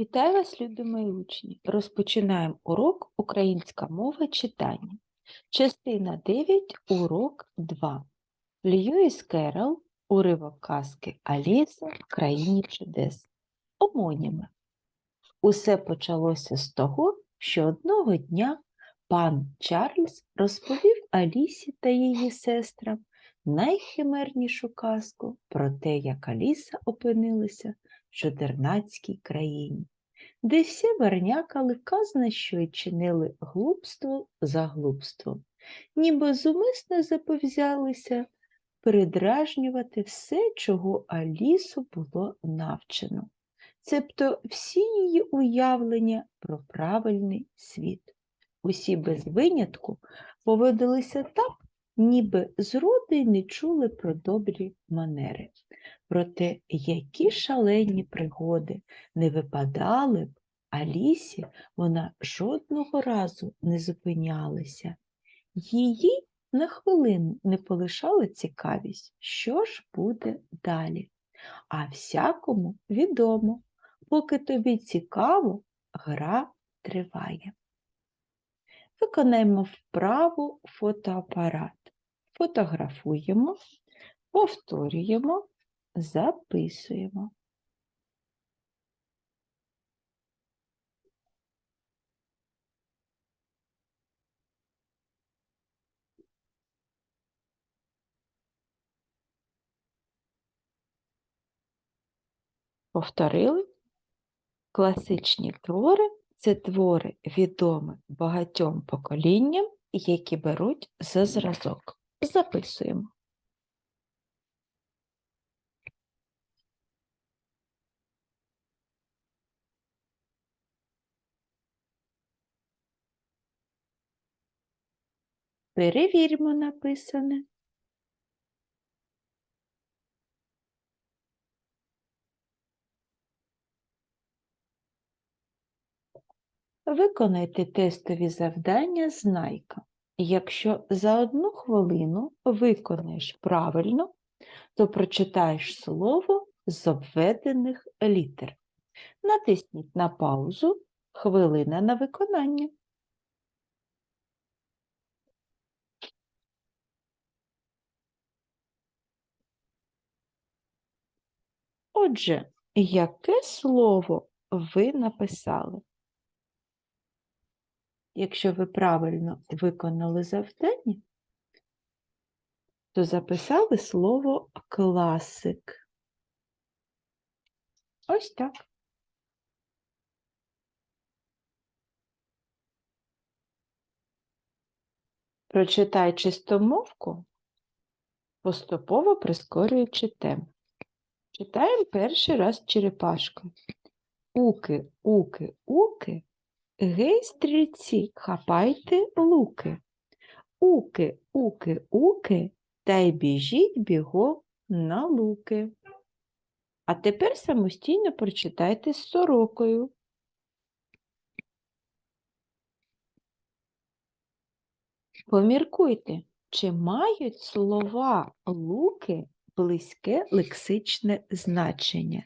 Вітаю вас, любі мої учні! Розпочинаємо урок Українська мова читання. Частина 9, урок 2. Льюіс Керол, уривок казки Аліса в країні чудес. Омоніми. Усе почалося з того, що одного дня пан Чарльз розповів Алісі та її сестрам найхимернішу казку про те, як Аліса опинилася в чудернацькій країні, де всі вернякали казна, що й чинили глупство за глупством, ніби зумисно заповзялися передражнювати все, чого Алісу було навчено, цебто всі її уявлення про правильний світ. Усі без винятку поводилися так, ніби зроду й не чули про добрі манери. Проте які шалені пригоди не випадали б, Алісі вона жодного разу не зупинялася. Її на хвилину не полишала цікавість, що ж буде далі. А всякому відомо, поки тобі цікаво, гра триває. Виконаємо вправу фотоапарат. Фотографуємо, повторюємо, записуємо. Повторили? Класичні твори це твори відомі багатьом поколінням, які беруть за зразок. Записуємо. Перевіримо написане. Виконайте тестові завдання знайка. Якщо за одну хвилину виконаєш правильно, то прочитаєш слово з обведених літер. Натисніть на паузу хвилина на виконання. Отже, яке слово ви написали? Якщо ви правильно виконали завдання, то записали слово класик. Ось так. Прочитай чистомовку, поступово прискорюючи темп. Читаємо перший раз черепашку. Уки, уки, уки, гей, стрільці, хапайте луки. Уки, уки, уки, та й біжіть бігом на луки. А тепер самостійно прочитайте з сорокою. Поміркуйте, чи мають слова луки близьке лексичне значення?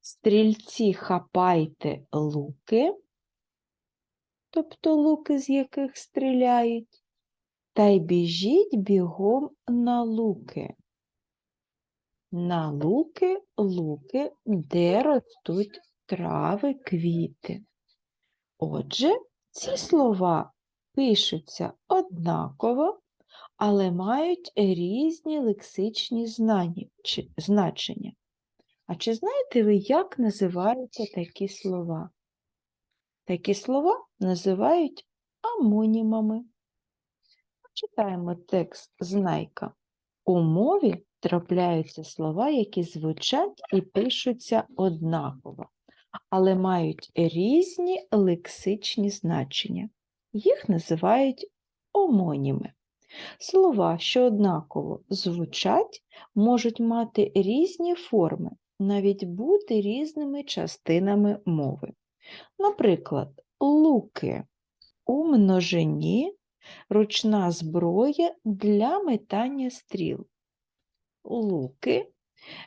Стрільці хапайте луки, тобто луки, з яких стріляють, та й біжіть бігом на луки. На луки, луки, де ростуть трави, квіти. Отже, ці слова пишуться однаково, але мають різні лексичні знані, чи, значення. А чи знаєте ви, як називаються такі слова? Такі слова називають амонімами. Читаємо текст знайка. У мові трапляються слова, які звучать і пишуться однаково, але мають різні лексичні значення. Їх називають омоніми. Слова, що однаково звучать, можуть мати різні форми, навіть бути різними частинами мови. Наприклад, луки у множині ручна зброя для метання стріл. Луки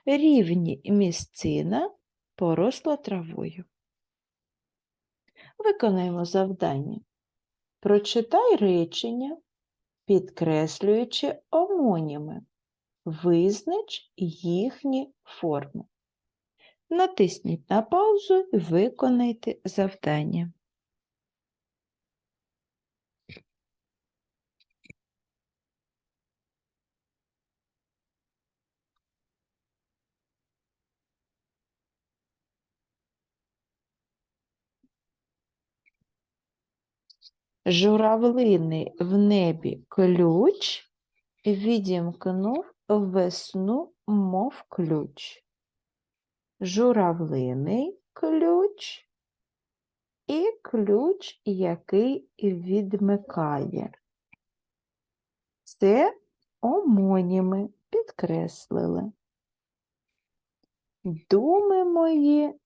рівні місцина поросла травою. Виконаємо завдання. Прочитай речення, підкреслюючи омоніми. Визнач їхні форми. Натисніть на паузу і виконайте завдання. Журавлиний в небі ключ відімкнув весну, мов ключ. Журавлиний ключ і ключ, який відмикає. Це омоніми підкреслили. Думи мої,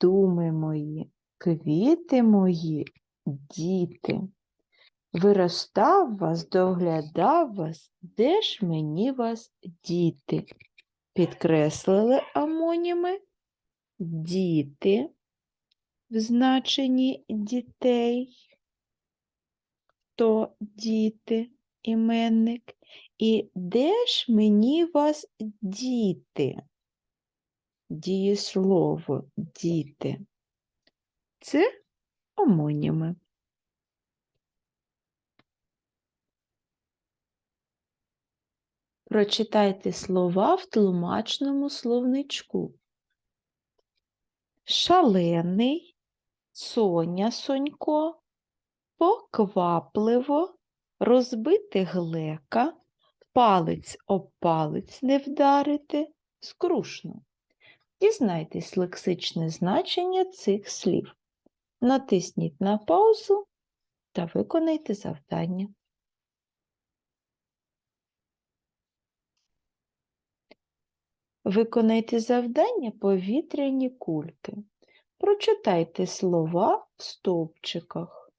думи мої, квіти мої, діти. Виростав вас, доглядав вас, де ж мені вас діти? Підкреслили амоніми діти в значенні дітей, то діти, іменник, і де ж мені вас діти? Дієслово діти. Це омоніми. Прочитайте слова в тлумачному словничку. Шалений, Соня Сонько, поквапливо, розбити глека, палець об палець не вдарити, скрушно. Дізнайтесь лексичне значення цих слів. Натисніть на паузу та виконайте завдання. Виконайте завдання повітряні кульки. Прочитайте слова в стовпчиках.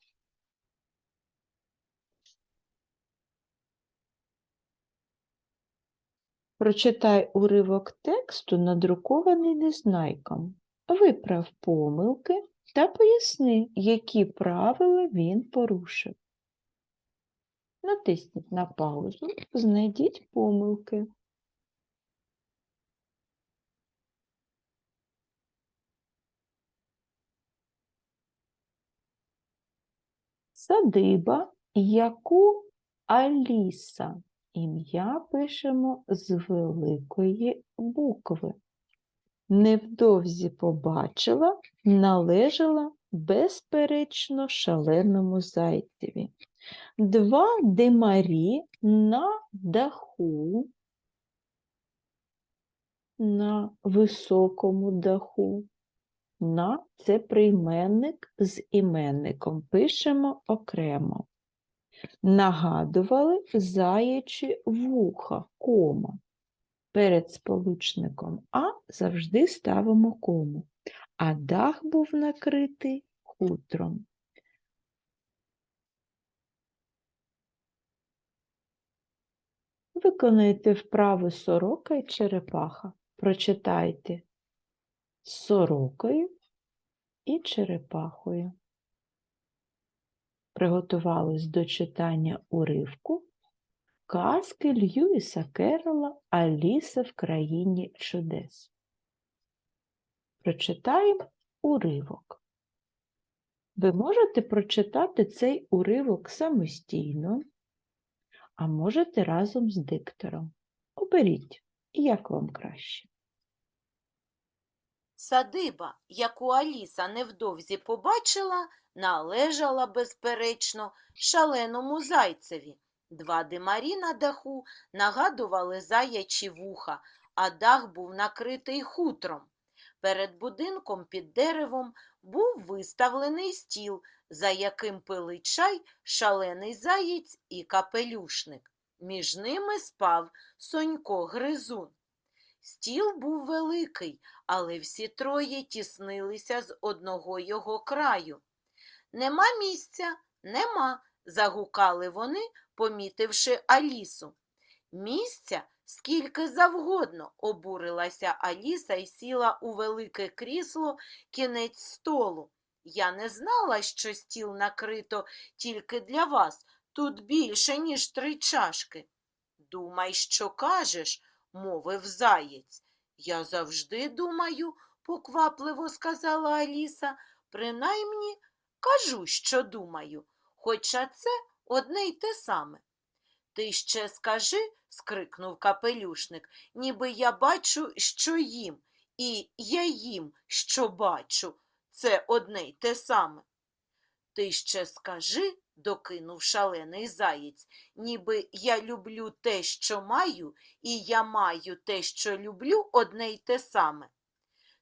Прочитай уривок тексту, надрукований незнайком. Виправ помилки та поясни, які правила він порушив. Натисніть на паузу, знайдіть помилки. Садиба, яку Аліса. Ім'я пишемо з великої букви. Невдовзі побачила, належала безперечно шаленому зайцеві. Два димарі на даху, на високому даху. На це прийменник з іменником. Пишемо окремо. Нагадували заячі вуха, кома. Перед сполучником А завжди ставимо кому, а дах був накритий хутром. Виконайте вправи сорока і черепаха. Прочитайте сорокою і черепахою. Приготувались до читання уривку казки Льюіса Керрола Аліса в країні чудес. Прочитаємо уривок. Ви можете прочитати цей уривок самостійно, а можете разом з диктором. Оберіть, як вам краще. Садиба, яку Аліса невдовзі побачила, належала, безперечно, шаленому зайцеві. Два димарі на даху нагадували заячі вуха, а дах був накритий хутром. Перед будинком під деревом був виставлений стіл, за яким пили чай шалений заєць і капелюшник. Між ними спав Сонько Гризун. Стіл був великий, але всі троє тіснилися з одного його краю. Нема місця, нема, загукали вони, помітивши Алісу. Місця скільки завгодно, обурилася Аліса і сіла у велике крісло кінець столу. Я не знала, що стіл накрито тільки для вас. Тут більше, ніж три чашки. Думай, що кажеш, мовив заєць. Я завжди думаю, поквапливо сказала Аліса. Принаймні кажу, що думаю, хоча це одне й те саме. Ти ще скажи, скрикнув капелюшник, ніби я бачу, що їм, і я їм, що бачу. Це одне й те саме. Ти ще скажи, докинув шалений заєць, ніби я люблю те, що маю, і я маю те, що люблю, одне й те саме.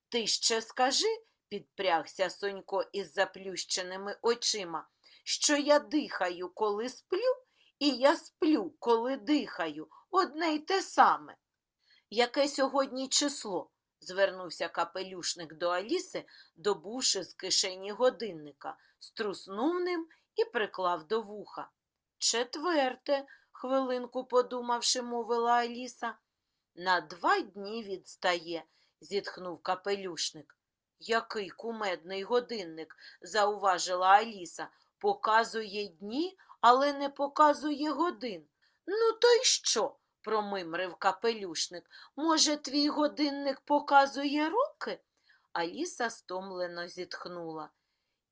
Ти ще скажи, підпрягся Сонько із заплющеними очима, що я дихаю, коли сплю, і я сплю, коли дихаю, одне й те саме. Яке сьогодні число? звернувся капелюшник до Аліси, добувши з кишені годинника, струснув ним і приклав до вуха. Четверте, хвилинку подумавши, мовила Аліса. На два дні відстає, зітхнув капелюшник. Який кумедний годинник, зауважила Аліса, показує дні, але не показує годин. Ну, то й що? промимрив капелюшник. Може, твій годинник показує роки? Аліса стомлено зітхнула.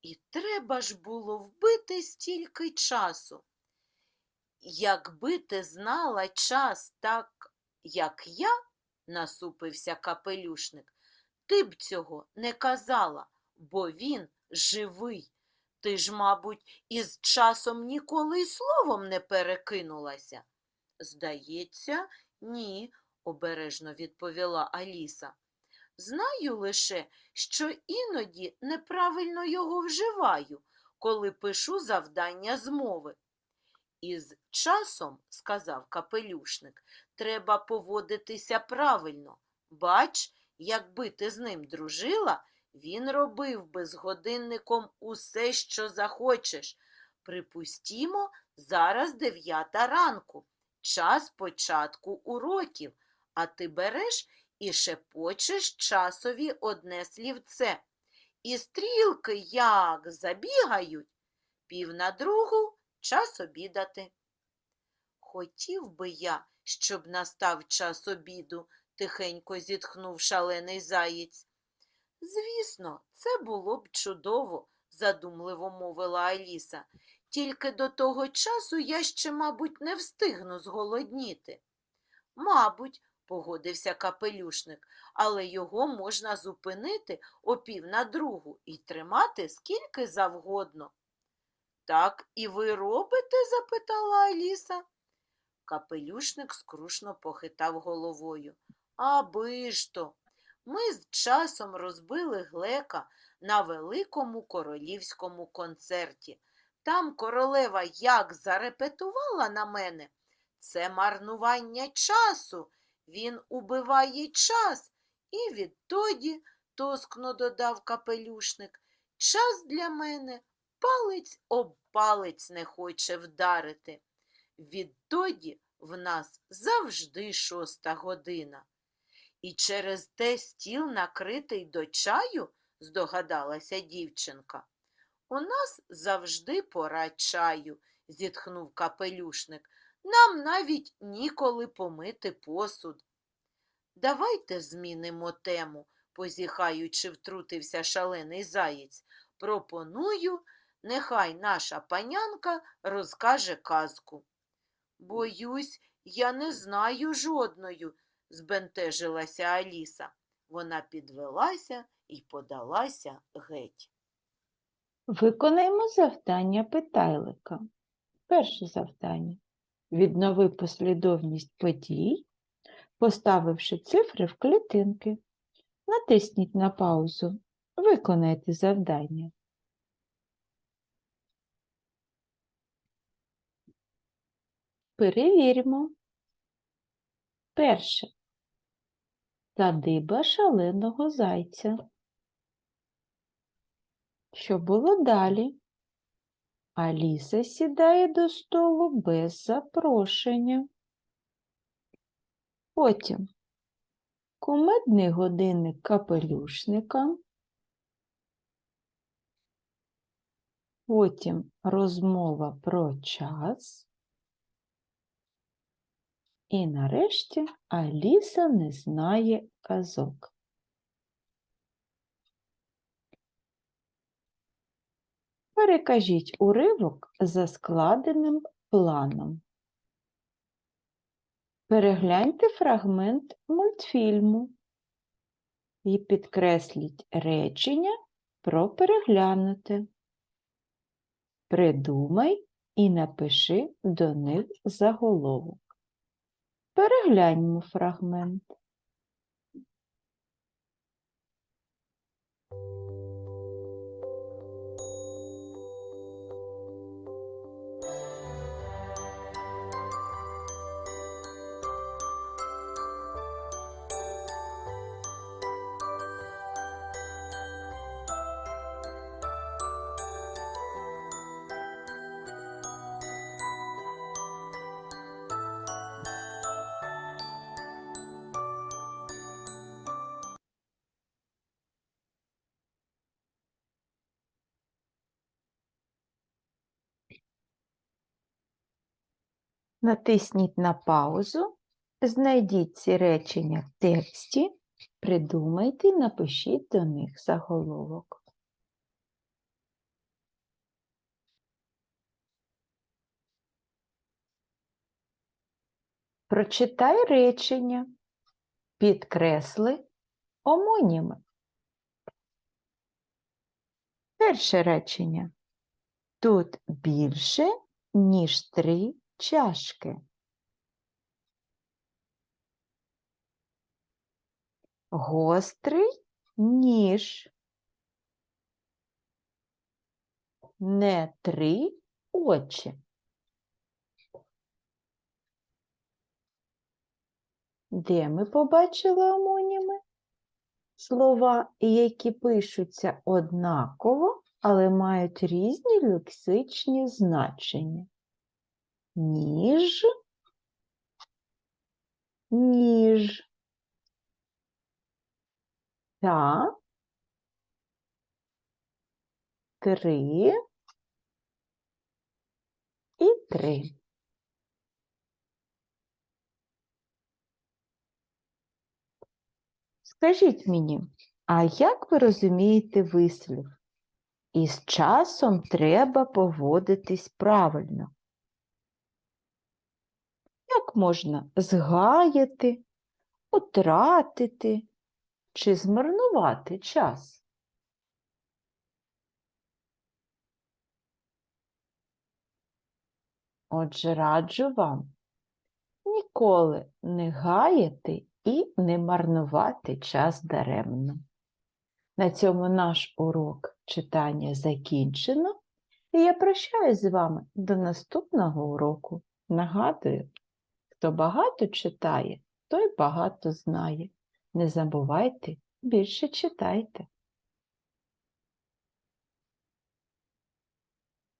І треба ж було вбити стільки часу. Якби ти знала час так, як я, насупився капелюшник, ти б цього не казала, бо він живий. Ти ж, мабуть, із часом ніколи й словом не перекинулася. Здається, ні, обережно відповіла Аліса. Знаю лише, що іноді неправильно його вживаю, коли пишу завдання з мови. Із часом, сказав капелюшник, треба поводитися правильно. Бач, якби ти з ним дружила, він робив би з годинником усе, що захочеш. Припустімо, зараз дев'ята ранку, час початку уроків, а ти береш і шепочеш часові одне слівце. І стрілки як забігають, пів на другу час обідати. Хотів би я, щоб настав час обіду, тихенько зітхнув шалений заєць. Звісно, це було б чудово, задумливо мовила Аліса. Тільки до того часу я ще, мабуть, не встигну зголодніти. Мабуть, погодився капелюшник, але його можна зупинити о пів на другу і тримати скільки завгодно. Так і ви робите? запитала Аліса. Капелюшник скрушно похитав головою. Аби ж то. Ми з часом розбили глека на великому королівському концерті. Там королева як зарепетувала на мене. Це марнування часу. Він убиває час. І відтоді, тоскно додав капелюшник, час для мене палець об палець не хоче вдарити. Відтоді в нас завжди шоста година. І через те стіл накритий до чаю, здогадалася дівчинка. У нас завжди пора чаю, зітхнув капелюшник. Нам навіть ніколи помити посуд. Давайте змінимо тему, позіхаючи, втрутився шалений заєць. Пропоную, нехай наша панянка розкаже казку. Боюсь, я не знаю жодної, збентежилася Аліса. Вона підвелася і подалася геть. Виконаємо завдання питайлика. Перше завдання. Віднови послідовність подій, поставивши цифри в клітинки. Натисніть на паузу. Виконайте завдання. Перевіримо. Перше. Садиба шаленого зайця. Що було далі? Аліса сідає до столу без запрошення. Потім кумедний годинник капелюшника. потім розмова про час. І нарешті Аліса не знає казок. Перекажіть уривок за складеним планом. Перегляньте фрагмент мультфільму і підкресліть речення про переглянуте. Придумай і напиши до них заголовок. Перегляньмо фрагмент. Натисніть на паузу, знайдіть ці речення в тексті, придумайте і напишіть до них заголовок. Прочитай речення, підкресли омоніми. Перше речення. Тут більше, ніж три чашки. Гострий ніж. Не три очі. Де ми побачили омоніми? Слова, які пишуться однаково, але мають різні лексичні значення. Ніж, ніж. Та, три і три. Скажіть мені, а як ви розумієте вислів? Із часом треба поводитись правильно. Як можна згаяти, утратити чи змарнувати час? Отже, раджу вам ніколи не гаяти і не марнувати час даремно. На цьому наш урок читання закінчено, і я прощаюсь з вами до наступного уроку. Нагадую, хто багато читає, той багато знає. Не забувайте, більше читайте.